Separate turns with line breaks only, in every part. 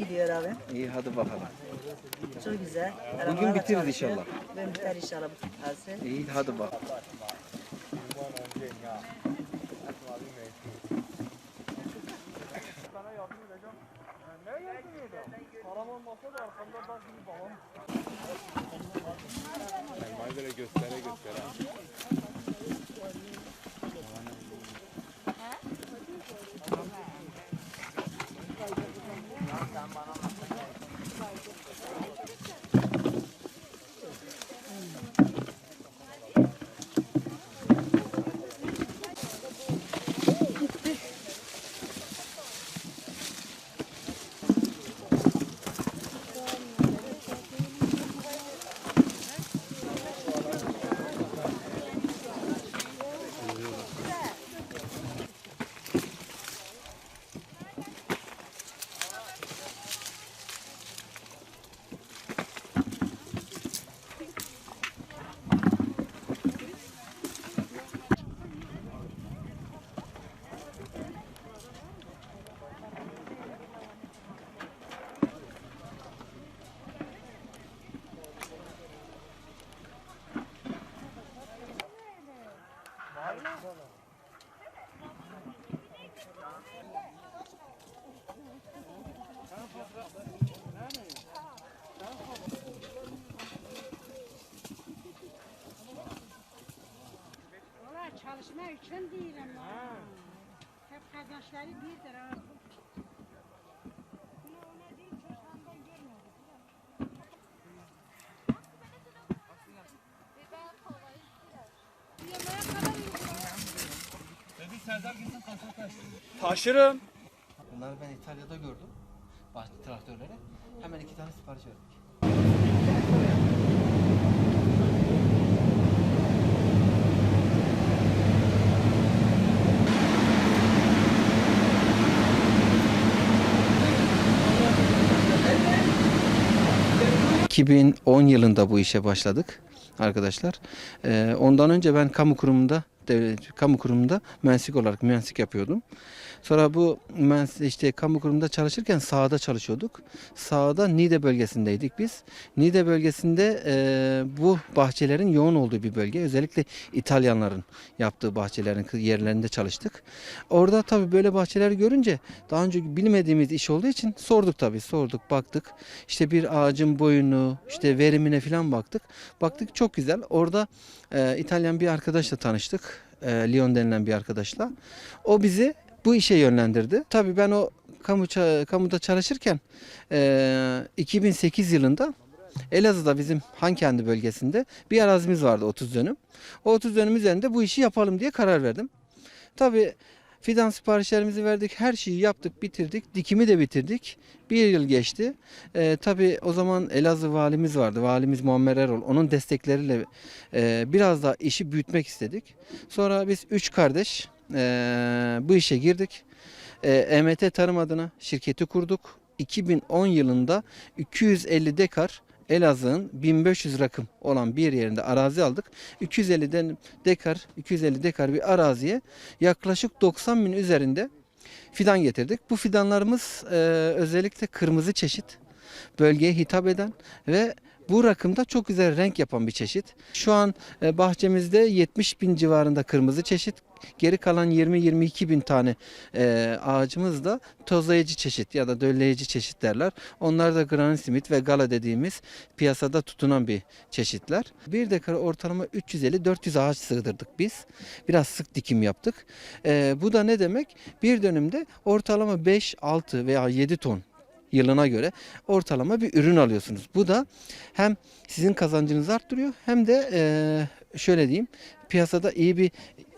gidiyor abi.
İyi hadi bakalım.
Çok güzel.
Bugün
Arabalar da
bitiririz
çalışıyor.
inşallah.
Bugün biter inşallah bu tarzı.
İyi hadi bak.
Elmayı böyle göstere göstere.
Çalışma için değilim. Ha. Hep kazançları birdir ha.
Taşırım.
Bunları ben İtalya'da gördüm. Bahçe traktörleri. Hemen iki tane sipariş verdik.
...2010 yılında bu işe başladık arkadaşlar. Ee, ondan önce ben kamu kurumunda devlet kamu kurumunda mühendislik olarak mühendislik yapıyordum. Sonra bu mühendis işte kamu kurumunda çalışırken sahada çalışıyorduk. Sahada Niğde bölgesindeydik biz. Niğde bölgesinde e, bu bahçelerin yoğun olduğu bir bölge. Özellikle İtalyanların yaptığı bahçelerin yerlerinde çalıştık. Orada tabii böyle bahçeleri görünce daha önce bilmediğimiz iş olduğu için sorduk tabii sorduk baktık. İşte bir ağacın boyunu işte verimine falan baktık. Baktık çok güzel. Orada e, İtalyan bir arkadaşla tanıştık. E, Leon denilen bir arkadaşla. O bizi bu işe yönlendirdi. Tabii ben o kamu kamuda çalışırken e, 2008 yılında Elazığ'da bizim Hankendi bölgesinde bir arazimiz vardı 30 dönüm. O 30 dönüm üzerinde bu işi yapalım diye karar verdim. Tabii fidan siparişlerimizi verdik, her şeyi yaptık, bitirdik, dikimi de bitirdik. Bir yıl geçti. Ee, tabii o zaman Elazığ valimiz vardı, valimiz Muammer Erol. Onun destekleriyle e, biraz daha işi büyütmek istedik. Sonra biz üç kardeş e, bu işe girdik. E, EMT Tarım adına şirketi kurduk. 2010 yılında 250 dekar Elazığ'ın 1500 rakım olan bir yerinde arazi aldık. 250'den dekar, 250 dekar bir araziye yaklaşık 90 bin üzerinde fidan getirdik. Bu fidanlarımız e, özellikle kırmızı çeşit, bölgeye hitap eden ve bu rakımda çok güzel renk yapan bir çeşit. Şu an e, bahçemizde 70 bin civarında kırmızı çeşit, geri kalan 20-22 bin tane e, ağacımız da tozlayıcı çeşit ya da dölleyici çeşit derler. Onlar da Granny Smith ve Gala dediğimiz piyasada tutunan bir çeşitler. Bir dekara ortalama 350-400 ağaç sığdırdık biz. Biraz sık dikim yaptık. E, bu da ne demek? Bir dönümde ortalama 5, 6 veya 7 ton yılına göre ortalama bir ürün alıyorsunuz. Bu da hem sizin kazancınızı arttırıyor hem de eee, şöyle diyeyim piyasada iyi bir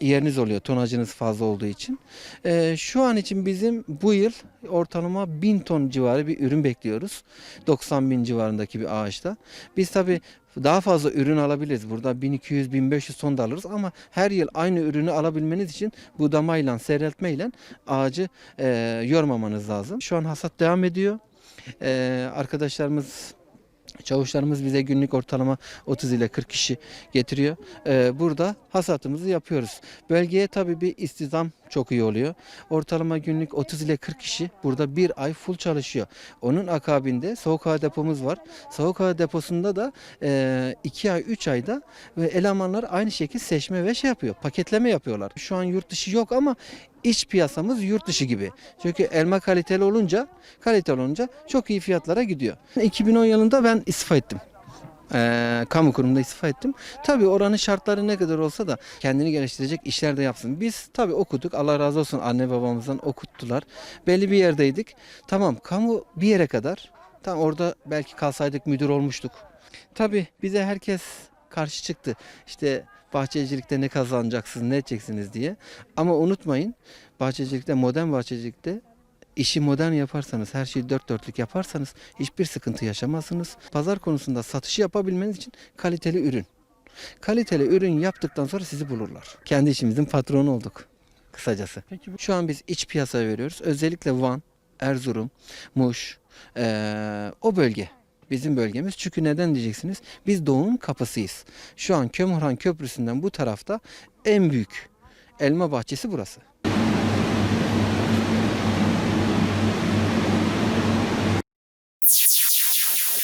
yeriniz oluyor tonajınız fazla olduğu için. Eee, şu an için bizim bu yıl ortalama 1000 ton civarı bir ürün bekliyoruz. 90 bin civarındaki bir ağaçta. Biz tabi daha fazla ürün alabiliriz. Burada 1200-1500 ton da alırız ama her yıl aynı ürünü alabilmeniz için budamayla, seyreltmeyle ağacı eee, yormamanız lazım. Şu an hasat devam ediyor. Eee, arkadaşlarımız Çavuşlarımız bize günlük ortalama 30 ile 40 kişi getiriyor. Eee, burada hasatımızı yapıyoruz. Bölgeye tabii bir istihdam çok iyi oluyor. Ortalama günlük 30 ile 40 kişi burada bir ay full çalışıyor. Onun akabinde soğuk hava depomuz var. Soğuk hava deposunda da 2 ay 3 ayda ve elemanlar aynı şekilde seçme ve şey yapıyor. Paketleme yapıyorlar. Şu an yurt dışı yok ama iç piyasamız yurt dışı gibi. Çünkü elma kaliteli olunca, kaliteli olunca çok iyi fiyatlara gidiyor. 2010 yılında ben istifa ettim. Ee, kamu kurumunda istifa ettim. Tabii oranın şartları ne kadar olsa da kendini geliştirecek işler de yapsın. Biz tabii okuduk. Allah razı olsun anne babamızdan okuttular. Belli bir yerdeydik. Tamam kamu bir yere kadar. Tam orada belki kalsaydık müdür olmuştuk. Tabii bize herkes karşı çıktı. İşte bahçecilikte ne kazanacaksınız, ne edeceksiniz diye. Ama unutmayın bahçecilikte, modern bahçecilikte işi modern yaparsanız, her şeyi dört dörtlük yaparsanız hiçbir sıkıntı yaşamazsınız. Pazar konusunda satışı yapabilmeniz için kaliteli ürün. Kaliteli ürün yaptıktan sonra sizi bulurlar. Kendi işimizin patronu olduk kısacası. Şu an biz iç piyasaya veriyoruz. Özellikle Van, Erzurum, Muş, eee, o bölge bizim bölgemiz. Çünkü neden diyeceksiniz? Biz doğunun kapısıyız. Şu an Kömürhan Köprüsü'nden bu tarafta en büyük elma bahçesi burası.